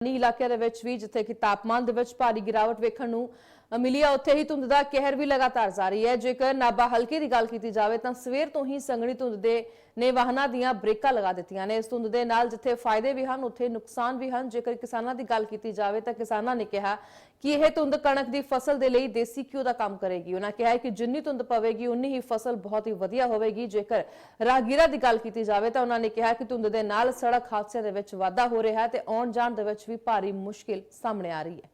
ਨੀ ਇਲਾਕਿਆਂ ਦੇ ਵਿੱਚ ਵੀ ਜਿੱਥੇ ਕਿ ਤਾਪਮਾਨ ਦੇ ਵਿੱਚ ਭਾਰੀ ਗਿਰਾਵਟ ਵੇਖਣ ਨੂੰ ਮਿਲੀ ਹੈ ਉੱਥੇ ਹੀ ਧੁੰਦ ਦਾ ਕਹਿਰ ਵੀ ਲਗਾਤਾਰ ਜਾਰੀ ਹੈ। ਜੇਕਰ ਨਾਬਾ ਹਲਕੇ ਦੀ ਗੱਲ ਕੀਤੀ ਜਾਵੇ ਤਾਂ ਸਵੇਰ ਤੋਂ ਹੀ ਸੰਘਣੀ ਧੁੰਦ ਦੇ ਨੇ ਵਾਹਨਾਂ ਦੀਆਂ ਬ੍ਰੇਕਾਂ ਲਗਾ ਦਿੱਤੀਆਂ ਨੇ। ਇਸ ਧੁੰਦ ਦੇ ਨਾਲ ਜਿੱਥੇ ਫਾਇਦੇ ਵੀ ਹਨ, ਉੱਥੇ ਨੁਕਸਾਨ ਵੀ ਹਨ। ਜੇਕਰ ਕਿਸਾਨਾਂ ਦੀ ਗੱਲ ਕੀਤੀ ਜਾਵੇ ਤਾਂ ਕਿਸਾਨਾਂ ਨੇ ਕਿਹਾ ਕਿ ਇਹ ਧੁੰਦ ਕਣਕ ਦੀ ਫਸਲ ਦੇ ਲਈ ਦੇਸੀ ਘਿਓ ਦਾ ਕੰਮ ਕਰੇਗੀ। ਉਹਨਾਂ ਕਿਹਾ ਕਿ ਜਿੰਨੀ ਧੁੰਦ ਪਵੇਗੀ, ਉਨੀ ਹੀ ਫਸਲ ਬਹੁਤ ਹੀ ਵਧੀਆ ਹੋਵੇਗੀ। ਜੇਕਰ ਰਾਹਗੀਰਾਂ ਦੀ ਗੱਲ ਕੀਤੀ ਜਾਵੇ ਤਾਂ ਉਹਨਾਂ ਨੇ ਕਿਹਾ ਕਿ ਧੁੰਦ ਦੇ ਨਾਲ ਸੜਕ ਹਾਦਸਿਆਂ ਦੇ ਵਿੱਚ ਵਾਧਾ ਹੋ ਰਿਹਾ ਹੈ ਤੇ ਆਉਣ ਜਾਣ ਦੇ ਵਿੱਚ ਵੀ ਭਾਰੀ ਮੁਸ਼ਕਿਲ ਸਾਹਮਣੇ ਆ ਰਹੀ ਹੈ।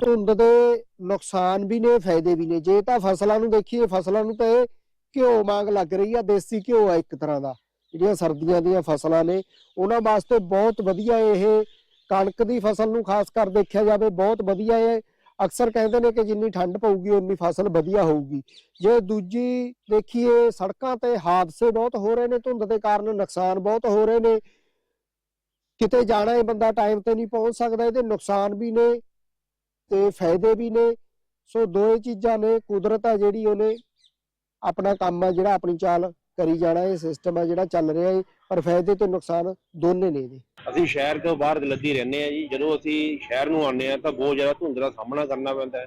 ਧੁੰਦ ਦੇ ਨੁਕਸਾਨ ਵੀ ਨੇ, ਫਾਇਦੇ ਵੀ ਨੇ। ਜੇ ਤਾਂ ਫਸਲਾਂ ਨੂੰ ਦੇਖੀਏ, ਫਸਲਾਂ ਨੂੰ ਤਾਂ ਇਹ ਘਿਓ ਮੰਗ ਲੱਗ ਰਹੀ ਆ, ਦੇਸੀ ਘਿਓ ਆ ਇੱਕ ਤਰ੍ਹਾਂ ਦਾ, ਜਿਹੜੀਆਂ ਸਰਦੀਆਂ ਦੀਆਂ ਫਸਲਾਂ ਨੇ। ਉਹਨਾਂ ਵਾਸਤੇ ਬਹੁਤ ਵਧੀਆ ਇਹ ਕਣਕ ਦੀ ਫਸਲ ਨੂੰ ਖਾਸ ਕਰ ਦੇਖਿਆ ਜਾਵੇ, ਬਹੁਤ ਵਧੀਆ ਇਹ ਅਕਸਰ ਕਹਿੰਦੇ ਨੇ ਕਿ ਜਿੰਨੀ ਠੰਡ ਪਊਗੀ, ਉਨੀ ਫਸਲ ਵਧੀਆ ਹੋਊਗੀ। ਜੇ ਦੂਜੀ ਦੇਖੀਏ, ਸੜਕਾਂ ਤੇ ਹਾਦਸੇ ਬਹੁਤ ਹੋ ਰਹੇ ਨੇ, ਧੁੰਦ ਦੇ ਕਾਰਨ ਨੁਕਸਾਨ ਬਹੁਤ ਹੋ ਰਹੇ ਨੇ। ਕਿਤੇ ਜਾਣਾ ਹੈ ਬੰਦਾ ਟਾਈਮ ਤੇ ਨਹੀਂ ਪਹੁੰਚ ਸਕਦਾ, ਇਹਦੇ ਨੁਕਸਾਨ ਵੀ ਨੇ। ਤੇ ਫਾਇਦੇ ਵੀ ਨੇ। ਸੋ ਦੋਏ ਚੀਜ਼ਾਂ ਨੇ। ਕੁਦਰਤ ਆ ਜਿਹੜੀ, ਉਹਨੇ ਆਪਣਾ ਕੰਮ ਆ ਜਿਹੜਾ ਆਪਣੀ ਚਾਲ ਕਰੀ ਜਾਣਾ। ਇਹ ਸਿਸਟਮ ਆ ਜਿਹੜਾ ਚੱਲ ਰਿਹਾ ਹੈ ਪਰ ਫਾਇਦੇ ਤੇ ਨੁਕਸਾਨ ਦੋਨੇ ਨੇ ਇਹਦੇ ਅਸੀਂ ਸ਼ਹਿਰ ਤੋਂ ਬਾਹਰ ਲੱਦੀ ਰਹਿੰਦੇ ਆ ਜੀ। ਜਦੋਂ ਅਸੀਂ ਸ਼ਹਿਰ ਨੂੰ ਆਉਂਦੇ ਆ ਤਾਂ ਬਹੁਤ ਜ਼ਿਆਦਾ ਧੁੰਦ ਦਾ ਸਾਹਮਣਾ ਕਰਨਾ ਪੈਂਦਾ ਹੈ।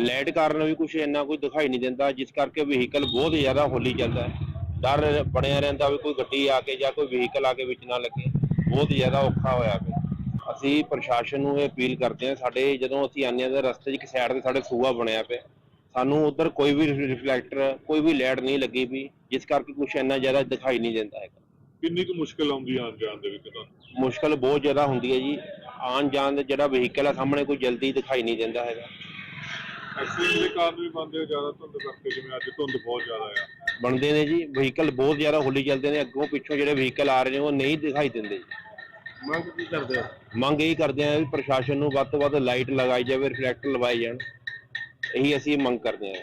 ਲਾਈਟ ਕਾਰਨ ਵੀ ਕੁਝ ਇੰਨਾ ਕੋਈ ਦਿਖਾਈ ਨਹੀਂ ਦਿੰਦਾ, ਜਿਸ ਕਰਕੇ ਵਹੀਕਲ ਬਹੁਤ ਜ਼ਿਆਦਾ ਹੌਲੀ ਚੱਲਦਾ ਹੈ। ਡਰ ਬਣਿਆ ਰਹਿੰਦਾ ਵੀ ਕੋਈ ਗੱਡੀ ਆ ਕੇ ਜਾਂ ਕੋਈ ਵਹੀਕਲ ਆ ਕੇ ਵਿੱਚ ਨਾ ਲੱਗੇ। ਬਹੁਤ ਜ਼ਿਆਦਾ ਔਖਾ ਹੋਇਆ ਪਿਆ। ਅਸੀਂ ਪ੍ਰਸ਼ਾਸਨ ਨੂੰ ਇਹ ਅਪੀਲ ਕਰਦੇ ਹਾਂ ਸਾਡੇ ਜਦੋਂ ਅਸੀਂ ਹਾਂ ਤਾਂ ਰਸਤੇ 'ਚ ਇੱਕ ਸਾਈਡ ਤੇ ਸਾਡੇ ਸੂਆ ਬਣਿਆ ਪਿਆ। ਸਾਨੂੰ ਉਧਰ ਕੋਈ ਵੀ ਰਿਫਲੈਕਟਰ ਕੋਈ ਵੀ ਲਾਈਟ ਨਹੀਂ ਲੱਗੀ ਵੀ ਜਿਸ ਕਰਕੇ ਕੁਝ ਇੰਨਾ ਜ਼ਿਆਦਾ ਦਿਖਾਈ ਨਹੀਂ ਦਿੰਦਾ ਹੈਗਾ। ਕਿੰਨੀ ਕੁ ਮੁਸ਼ਕਲ ਆਉਂਦੀ ਆ ਆਉਣ ਜਾਣ ਦੇ ਵਿੱਚ ਤੁਹਾਨੂੰ? ਮੁਸ਼ਕਲ ਬਹੁਤ ਜ਼ਿਆਦਾ ਹੁੰਦੀ ਹੈ ਜੀ। ਆਉਣ ਜਾਣ ਦਾ ਜਿਹੜਾ ਵਹੀਕਲ ਆ ਸਾਹਮਣੇ ਕੋਈ ਜਲਦੀ ਦਿਖਾਈ ਨਹੀਂ ਦਿੰਦਾ ਹੈਗਾ। ਐਕਸੀਡੈਂਟ ਦੇ ਕਾਰਨ ਵੀ ਬੰਦੇ ਜ਼ਿਆਦਾ ਧੁੰਦ ਕਰਕੇ ਜਿਵੇਂ ਅੱਜ ਧੁੰਦ ਬਹੁਤ ਜ਼ਿਆਦਾ ਆ। ਬਣਦੇ ਨੇ ਜੀ। ਵਹੀਕਲ ਬਹੁਤ ਜ਼ਿਆਦਾ ਹੌਲੀ ਚੱਲਦੇ ਨੇ। ਅੱਗੋਂ ਪਿੱਛੋਂ ਜਿਹੜੇ ਵਹੀਕਲ ਆ ਰਹੇ ਨੇ ਉਹ ਨਹੀਂ ਦਿਖਾਈ ਦਿੰਦੇ ਜੀ। ਮੰਗ ਕੀ ਕਰਦੇ ਆ ਮੰਗ ਇਹੀ ਕਰਦੇ ਆ ਵੀ ਪ੍ਰਸ਼ਾਸਨ ਨੂੰ ਵੱਧ ਤੋਂ ਵੱਧ ਲਾਈਟ ਲਗਾਈ ਜਾਵੇ ਰਿਫਲੈਕਟਰ ਲਵਾਏ ਜਾਣ। ਇਹੀ ਅਸੀਂ ਮੰਗ ਕਰਦੇ ਆ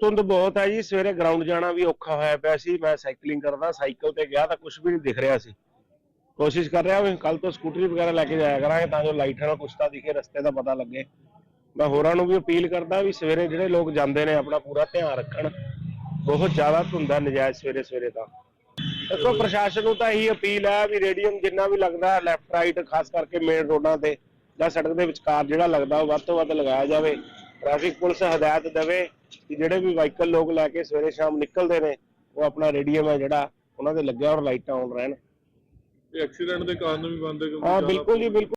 ਧੁੰਦ ਬਹੁਤ ਹੈ ਜੀ ਸਵੇਰੇ ਗਰਾਊਂਡ ਜਾਣਾ ਵੀ ਔਖਾ ਹੋਇਆ ਪਿਆ ਸੀ ਮੈਂ ਸਾਈਕਲਿੰਗ ਕਰਦਾ ਸਾਈਕਲ ਤੇ ਗਿਆ ਤਾਂ ਕੁਝ ਵੀ ਨਹੀਂ ਦਿਖ ਰਿਹਾ ਸੀ। ਕੋਸ਼ਿਸ਼ ਕਰ ਰਿਹਾ ਵੀ ਕੱਲ ਤੋਂ ਸਕੂਟਰੀ ਵਗੈਰਾ ਲੈ ਕੇ ਜਾਇਆ ਕਰਾਂਗੇ ਤਾਂ ਜੋ ਲਾਈਟ ਨਾਲ ਕੁਛ ਤਾਂ ਦਿਖੇ ਰਸਤੇ ਦਾ ਪਤਾ ਲੱਗੇ। ਮੈਂ ਹੋਰਾਂ ਨੂੰ ਵੀ ਅਪੀਲ ਕਰਦਾ ਵੀ ਸਵੇਰੇ ਜਿਹੜੇ ਲੋਕ ਜਾਂਦੇ ਨੇ ਆਪਣਾ ਪੂਰਾ ਧਿਆਨ ਰੱਖਣ। ਬਹੁਤ ਜ਼ਿਆਦਾ ਧੁੰਦਾ ਨਜਾਇਜ਼ ਸਵੇਰੇ ਸਵੇਰੇ ਤਾਂ। ਦੇਖੋ ਪ੍ਰਸ਼ਾਸਨ ਨੂੰ ਤਾਂ ਇਹੀ ਅਪੀਲ ਹੈ ਵੀ ਰੇਡੀਅਮ ਜਿੰਨਾ ਵੀ ਲੱਗਦਾ ਲੈਫਟ ਰਾਈਟ ਖਾਸ ਕਰਕੇ ਮੇਨ ਰੋਡਾਂ ਤੇ ਜਾਂ ਸੜਕ ਦੇ ਵਿਚਕਾਰ ਜਿਹੜਾ ਲੱਗਦਾ ਉਹ ਵੱਧ ਤੋਂ ਵੱਧ ਲਗਾਇਆ ਜਾਵੇ। ਟ੍ਰੈਫਿਕ ਪੁਲਿਸ ਹਦਾਇਤ ਦੇਵੇ ਕਿ ਜਿਹੜੇ ਵੀ ਵਾਹੀਕਲ ਲੋਕ ਲੈ ਕੇ ਸਵੇਰੇ ਸ਼ਾਮ ਨਿਕਲਦੇ ਨੇ ਉਹ ਆਪਣਾ ਰੇਡੀਅਮ ਹੈ ਜਿਹੜਾ ਉਹਨਾਂ ਦੇ ਲੱਗਿਆ ਔਰ ਲਾਈਟਾਂ ਆਨ ਰਹਿਣ। ਇਹ ਐਕਸੀਡੈਂਟ ਦੇ ਕਾਰਨ ਵੀ ਬੰਦੇ ਕਿਉਂਕਿ ਹਾਂ ਬਿਲਕੁਲ ਜੀ ਬਿਲਕੁਲ।